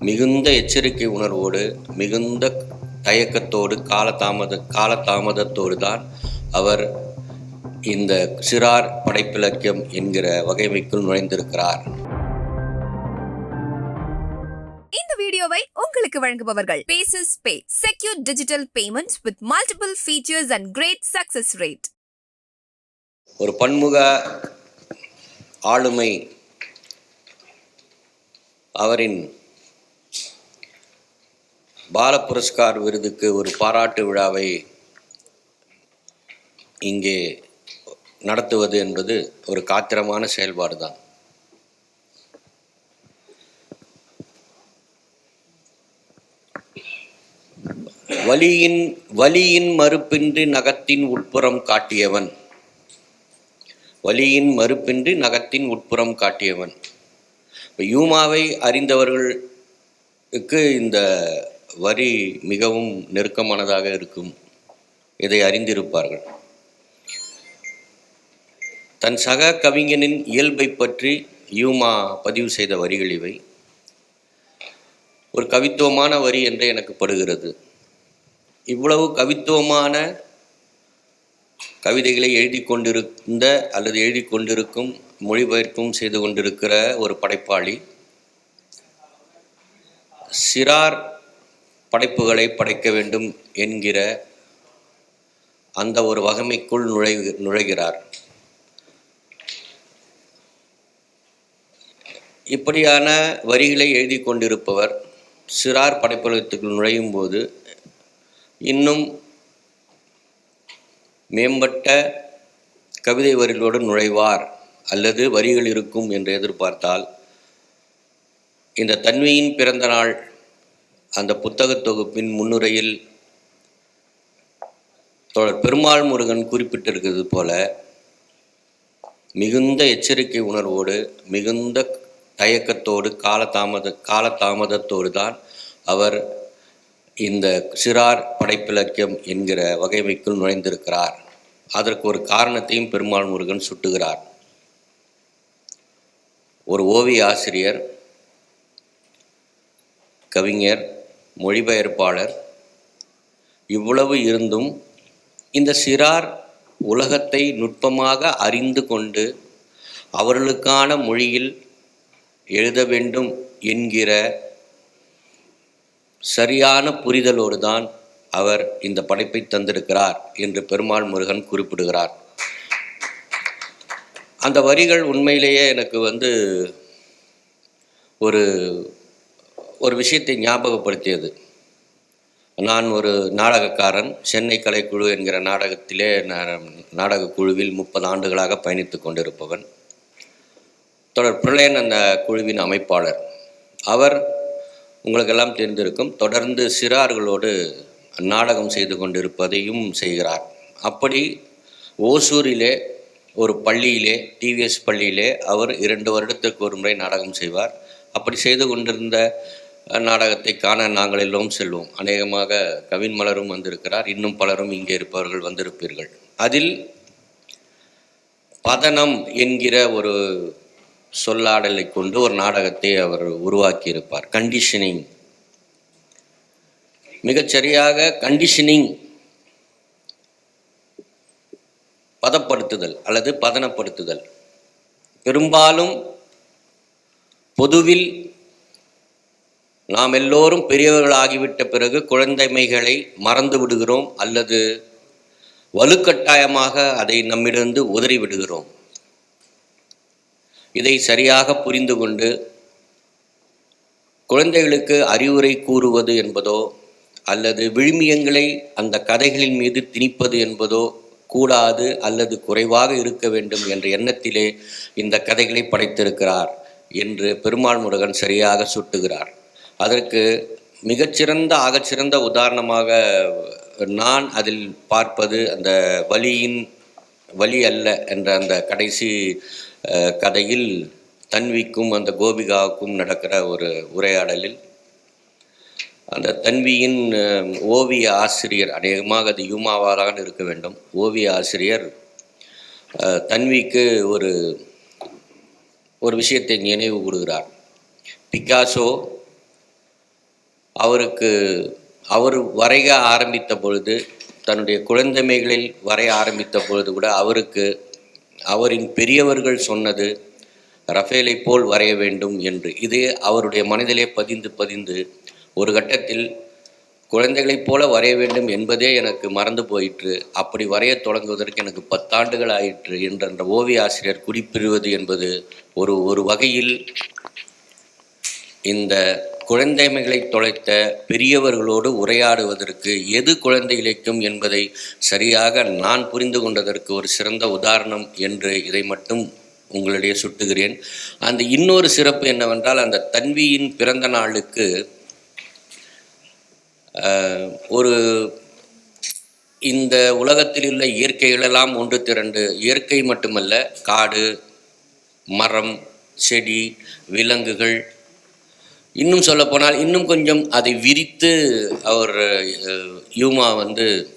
மிகுந்த எச்சரிக்கை உணர்வோடு மிகுந்த தயக்கத்தோடு காலதாமத காலதாமதத்தோடு தான் அவர் இந்த சிறார் படைப்பிலக்கியம் என்கிற வகைமைக்குள் நுழைந்திருக்கிறார். இந்த வீடியோவை உங்களுக்கு வழங்குபவர்கள் bases pay secure digital payments with multiple features and great success rate ஒரு பன்முக ஆளுமை அவரின் பால புரஸ்கார் விருதுக்கு ஒரு பாராட்டு விழாவை இங்கே நடத்துவது என்பது ஒரு காத்திரமான செயல்பாடு தான் வலியின் வலியின் மறுப்பின்றி நகத்தின் உட்புறம் காட்டியவன். வலியின் மறுப்பின்றி நகத்தின் உட்புறம் காட்டியவன். இப்போ யூமாவை அறிந்தவர்களுக்கு இந்த வரி மிகவும் நெருக்கமானதாக இருக்கும். இதை அறிந்திருப்பார்கள். தன் சக கவிஞனின் இயல்பை பற்றி யூமா பதிவு செய்த வரிகள் இவை. ஒரு கவித்துவமான வரி என்று எனக்கு படுகிறது. இவ்வளவு கவித்துவமான கவிதைகளை எழுதி கொண்டிருந்த அல்லது எழுதி கொண்டிருக்கும் மொழிபெயர்ப்பும் செய்து கொண்டிருக்கிற ஒரு படைப்பாளி சிறார் படைப்புகளை படைக்க வேண்டும் என்கிற அந்த ஒரு வகமைக்குள் நுழை நுழைகிறார். இப்படியான வரிகளை எழுதி கொண்டிருப்பவர் சிறார் படைப்புலகத்துக்குள் நுழையும் போது இன்னும் மேம்பட்ட கவிதை வரிகளோடு நுழைவார் அல்லது வரிகள் இருக்கும் என்று எதிர்பார்த்தால் இந்த தன்மையின் பிறந்த நாள் அந்த புத்தகத் தொகுப்பின் முன்னுரையில் தோழர் பெருமாள் முருகன் குறிப்பிட்டிருக்கிறது போல மிகுந்த எச்சரிக்கை உணர்வோடு மிகுந்த தயக்கத்தோடு காலதாமத காலதாமதத்தோடு தான் அவர் இந்த சிறார் படைப்பிலக்கியம் என்கிற வகைமைக்குள் நுழைந்திருக்கிறார். அதற்கு ஒரு காரணத்தையும் பெருமாள் முருகன் சுட்டுகிறார். ஒரு ஓவிய ஆசிரியர் கவிஞர் மொழிபெயர்ப்பாளர். இவ்வளவு இருந்தும் இந்த சிறார் உலகத்தை நுட்பமாக அறிந்து கொண்டு அவர்களுக்கான மொழியில் எழுத வேண்டும் என்கிற சரியான புரிதலோடு தான் அவர் இந்த படைப்பை தந்திருக்கிறார் என்று பெருமாள் முருகன் குறிப்பிடுகிறார். அந்த வரிகள் உண்மையிலேயே எனக்கு வந்து ஒரு ஒரு விஷயத்தை ஞாபகப்படுத்தியது. நான் ஒரு நாடகக்காரன் சென்னை கலைக்குழு என்கிற நாடகத்திலே நாடக குழுவில் முப்பது ஆண்டுகளாக பயணித்து கொண்டிருப்பவன். தொடர் பிரளயன் அந்த குழுவின் அமைப்பாளர். அவர் உங்களுக்கெல்லாம் தெரிந்திருக்கும் தொடர்ந்து சிறார்களோடு நாடகம் செய்து கொண்டிருப்பதையும் செய்கிறார். அப்படி ஓசூரிலே ஒரு பள்ளியிலே டிவிஎஸ் பள்ளியிலே அவர் இரண்டு வருடத்துக்கு ஒரு முறை நாடகம் செய்வார். அப்படி செய்து கொண்டிருந்த நாடகத்தை காண நாங்கள் எல்லோரும் செல்வோம். அநேகமாக கவின் மலரும் வந்திருக்கிறார். இன்னும் பலரும் இங்கே இருப்பவர்கள் வந்திருப்பீர்கள். அதில் பதனம் என்கிற ஒரு சொல்லாடலை கொண்டு ஒரு நாடகத்தை அவர் உருவாக்கியிருப்பார். கண்டிஷனிங் மிகச்சரியாக கண்டிஷனிங் பதப்படுத்துதல் அல்லது பதனப்படுத்துதல். பெரும்பாலும் பொதுவில் நாம் எல்லோரும் பெரியவர்களாகிவிட்ட பிறகு குழந்தைமைகளை மறந்து விடுகிறோம் அல்லது வலுக்கட்டாயமாக அதை நம்மிடந்து உதறி விடுகிறோம். இதை சரியாக புரிந்து கொண்டு குழந்தைகளுக்கு அறிவுரை கூறுவது என்பதோ அல்லது விழுமியங்களை அந்த கதைகளின் மீது திணிப்பது என்பதோ கூடாது அல்லது குறைவாக இருக்க வேண்டும் என்ற எண்ணத்திலே இந்த கதைகளை படைத்திருக்கிறார் என்று பெருமாள் முருகன் சரியாக சுட்டுகிறார். அதற்கு மிகச்சிறந்த ஆகச்சிறந்த உதாரணமாக நான் அதில் பார்ப்பது அந்த வலியின் வலி அல்ல என்ற அந்த கடைசி கதையில் தன்விக்கும் அந்த கோபிகாவுக்கும் நடக்கிற ஒரு உரையாடலில். அந்த தன்வியின் ஓவிய ஆசிரியர் அநேகமாக அது யூமாவாக இருக்க வேண்டும். ஓவிய ஆசிரியர் தன்விக்கு ஒரு ஒரு விஷயத்தை நினைவு கொடுகிறார் பிக்காசோ அவருக்கு அவர் வரைய ஆரம்பித்த பொழுது தன்னுடைய குழந்தைமைகளில் வரைய ஆரம்பித்த பொழுது கூட அவருக்கு அவரின் பெரியவர்கள் சொன்னது ரஃபேலை போல் வரைய வேண்டும் என்று. இது அவருடைய மனதிலே பதிந்து பதிந்து ஒரு கட்டத்தில் குழந்தைகளைப் போல வரைய வேண்டும் என்பதே எனக்கு மறந்து போயிற்று. அப்படி வரைய தொடங்குவதற்கு எனக்கு பத்தாண்டுகள் ஆயிற்று என்று அந்த ஓவிய ஆசிரியர் குறிப்பிடுவது என்பது ஒரு ஒரு வகையில் இந்த குழந்தைமைகளை தொலைத்த பெரியவர்களோடு உரையாடுவதற்கு எது குழந்தை இலக்கியம் என்பதை சரியாக நான் புரிந்து கொண்டதற்கு ஒரு சிறந்த உதாரணம் என்று இதை மட்டும் உங்களிடையே சுட்டுகிறேன். அந்த இன்னொரு சிறப்பு என்னவென்றால் அந்த தன்வியின் பிறந்த நாளுக்கு ஒரு இந்த உலகத்தில் உள்ள இயற்கைகளெல்லாம் ஒன்று திரண்டு இயற்கை மட்டுமல்ல காடு மரம் செடி விலங்குகள் இன்னும் சொல்லப்போனால் இன்னும் கொஞ்சம் அதை விரித்து அவர் யூமா வந்து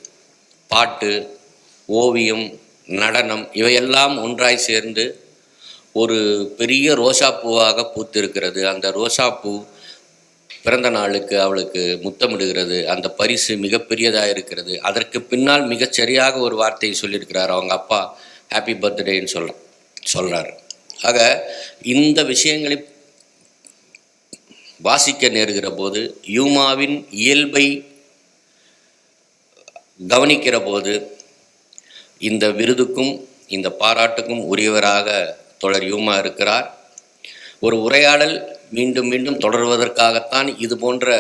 பாட்டு ஓவியம் நடனம் இவையெல்லாம் ஒன்றாய் சேர்ந்து ஒரு பெரிய ரோசாப்பூவாக பூத்திருக்கிறது. அந்த ரோசாப்பூ பிறந்த நாளுக்கு அவளுக்கு முத்தமிடுகிறது. அந்த பரிசு மிகப்பெரியதாக இருக்கிறது. அதற்கு பின்னால் மிகச் சரியாக ஒரு வார்த்தையை சொல்லியிருக்கிறார். அவங்க அப்பா ஹாப்பி பர்த்டேன்னு சொல்ல சொல்கிறார் ஆக இந்த விஷயங்களை வாசிக்க நேருகிற போது யூமாவின் இயல்பை கவனிக்கிற போது இந்த விருதுக்கும் இந்த பாராட்டுக்கும் உரியவராக தொடர் யூமா இருக்கிறார். ஒரு உரையாடல் மீண்டும் மீண்டும் தொடர்வதற்காகத்தான் இது போன்ற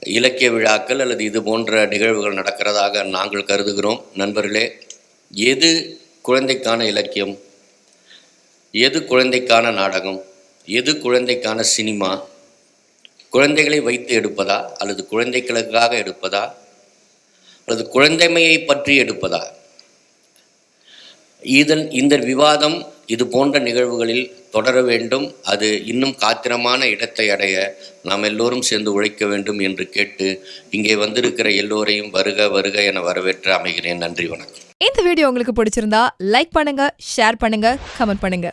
இலக்கிய விழாக்கள் அல்லது இது போன்ற நிகழ்வுகள் நடக்கிறதாக நாங்கள் கருதுகிறோம். நண்பர்களே எது குழந்தைக்கான இலக்கியம்? எது குழந்தைக்கான நாடகம்? எது குழந்தைக்கான சினிமா? குழந்தைகளை வைத்து எடுப்பதா? அல்லது குழந்தைகளுக்காக எடுப்பதா? அல்லது குழந்தைமையை பற்றி எடுப்பதா? இதன் இந்த விவாதம் இது போன்ற நிகழ்வுகளில் தொடர வேண்டும். அது இன்னும் காத்திரமான இடத்தை அடைய நாம் எல்லோரும் சேர்ந்து உழைக்க வேண்டும் என்று கேட்டு இங்கே வந்திருக்கிற எல்லோரையும் வருக வருக என வரவேற்று அமைகிறேன். நன்றி வணக்கம். இந்த வீடியோ உங்களுக்கு பிடிச்சிருந்தா லைக் பண்ணுங்க ஷேர் பண்ணுங்க கமெண்ட் பண்ணுங்க.